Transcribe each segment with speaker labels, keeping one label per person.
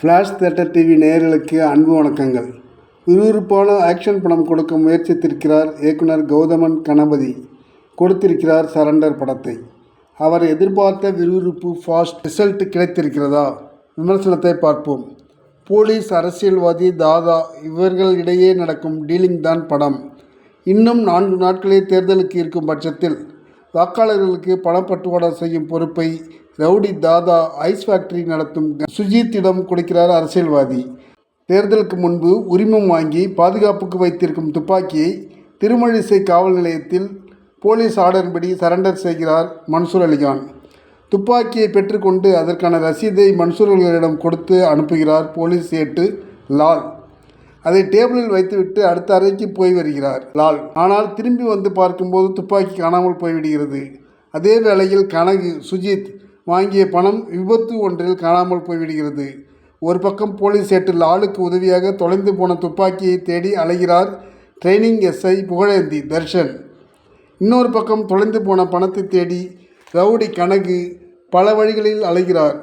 Speaker 1: Flash theatre TV நேயர்களுக்கு அன்பு வணக்கங்கள். விறுவிறுப்பான ஆக்ஷன் படம் கொடுக்க முயற்சித்திருக்கிறார் இயக்குனர் கௌதமன் கணபதி. கொடுத்திருக்கிறார் சரண்டர் படத்தை. அவர் எதிர்பார்த்த விறுவிறுப்பு ஃபாஸ்ட் ரிசல்ட் கிடைத்திருக்கிறதா? விமர்சனத்தை பார்ப்போம். போலீஸ் அரசியல்வாதி தாதா இவர்களிடையே நடக்கும் டீலிங் தான் படம். இன்னும் நான்கு நாட்களே தேர்தலுக்கு இருக்கும் பட்சத்தில் வாக்காளர்களுக்கு பணப்பட்டுவாடா செய்யும் பொறுப்பை ரவுடி தாதா ஐஸ் ஃபேக்டரி நடத்தும் சுஜித்திடம் கொடுக்கிறார் அரசியல்வாதி. தேர்தலுக்கு முன்பு உரிமம் வாங்கி பாதுகாப்புக்கு வைத்திருக்கும் துப்பாக்கியை திருமழிசை காவல் நிலையத்தில் போலீஸ் ஆர்டர்படி சரண்டர் செய்கிறார் மன்சூர் அலிகான் துப்பாக்கியை பெற்றுக்கொண்டு அதற்கான ரசீதை மன்சூர்களிடம் கொடுத்து அனுப்புகிறார் போலீஸ் ஏட்டு லால். அதை டேபிளில் வைத்துவிட்டு அடுத்த அறைக்கு போய் வருகிறார் லால். ஆனால் திரும்பி வந்து பார்க்கும்போது துப்பாக்கி காணாமல் போய்விடுகிறது. அதே வேளையில் கனகு சுஜித் வாங்கிய பணம் விபத்து ஒன்றில் காணாமல் போய்விடுகிறது. ஒரு பக்கம் போலீஸ் ஏட்டு ஆளுக்கு உதவியாக தொலைந்து போன துப்பாக்கியை தேடி அலைகிறார் ட்ரைனிங் எஸ்ஐ புகழேந்தி தர்ஷன். இன்னொரு பக்கம் தொலைந்து போன பணத்தை தேடி ரவுடி கனகு பல வழிகளில் அலைகிறார்.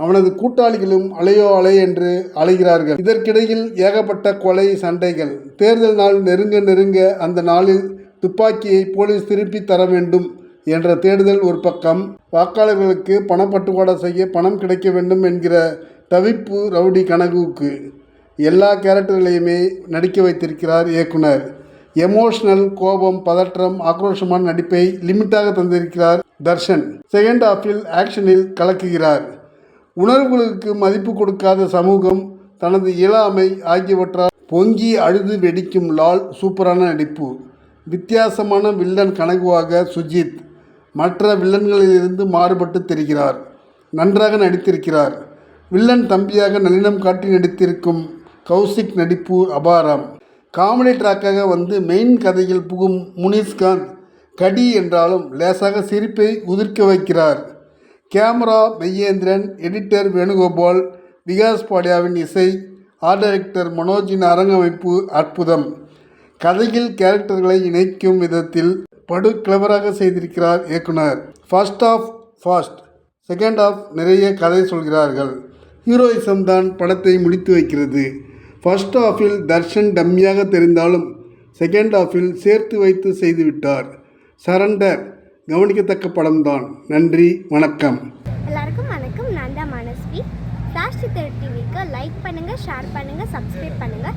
Speaker 1: அவனது கூட்டாளிகளும் அலையோ அலை என்று அலைகிறார்கள். இதற்கிடையில் ஏகப்பட்ட கொலை சண்டைகள். தேர்தல் நாள் நெருங்க நெருங்க அந்த நாளில் துப்பாக்கியை போலீஸ் திருப்பி தர வேண்டும். என்ற தேடுதல் ஒரு பக்கம் வாக்காளர்களுக்கு பணப்பட்டுவாடா செய்ய பணம் கிடைக்க வேண்டும் என்கிற தவிப்பு ரவுடி கனகுவுக்கு எல்லா கேரக்டர்களையுமே நடிக்க வைத்திருக்கிறார் இயக்குனர். எமோஷனல் கோபம் பதற்றம் ஆக்ரோஷமான நடிப்பை லிமிட்டாக தந்திருக்கிறார் தர்ஷன். செகண்ட் ஹாஃபில் ஆக்ஷனில் கலக்குகிறார். உணர்வுகளுக்கு மதிப்பு கொடுக்காத சமூகம் தனது இயலாமை ஆகியவற்றால் பொங்கி அழுது வெடிக்கும் லால் சூப்பரான நடிப்பு. வித்தியாசமான வில்லன் கனகுவாக சுஜித். மற்ற வில்லன்களிலிருந்து மாறுபட்டு தெரிகிறார். நன்றாக நடித்திருக்கிறார். வில்லன் தம்பியாக நளினம் காட்டி நடித்திருக்கும் கௌசிக் நடிப்பு அபாரம். காமெடி ட்ராக்காக வந்து மெயின் கதையில் புகும் முனிஷ்காந்த் கடி என்றாலும் லேசாக சிரிப்பை உதிர்க்க வைக்கிறார். கேமரா மெய்யேந்திரன் எடிட்டர் வேணுகோபால் விகாஸ் பாடியாவின் இசை ஆர்ட் டைரக்டர் மனோஜின் அரங்கமைப்பு அற்புதம். கதையில் கேரக்டர்களை இணைக்கும் விதத்தில் படு கிளவராக செய்திருக்கிறார் இயக்குனர். First half fast second half நிறைய கதை சொல்கிறார்கள். ஹீரோயிசம் தான் படத்தை முடித்து வைக்கிறது. ஃபர்ஸ்ட் ஆஃபில் தர்ஷன் டம்மியாக தெரிந்தாலும் செகண்ட் ஆஃபில் சேர்த்து வைத்து செய்துவிட்டார் சரண்டர் கவனிக்கத்தக்க படம்தான். நன்றி வணக்கம்.
Speaker 2: எல்லாருக்கும் வணக்கம். நான் தான் மனஸ்வி. ஃப்ளாஷ் டிவிக்கு லைக் பண்ணுங்கள் ஷேர் பண்ணுங்கள் சப்ஸ்கிரைப் பண்ணுங்கள்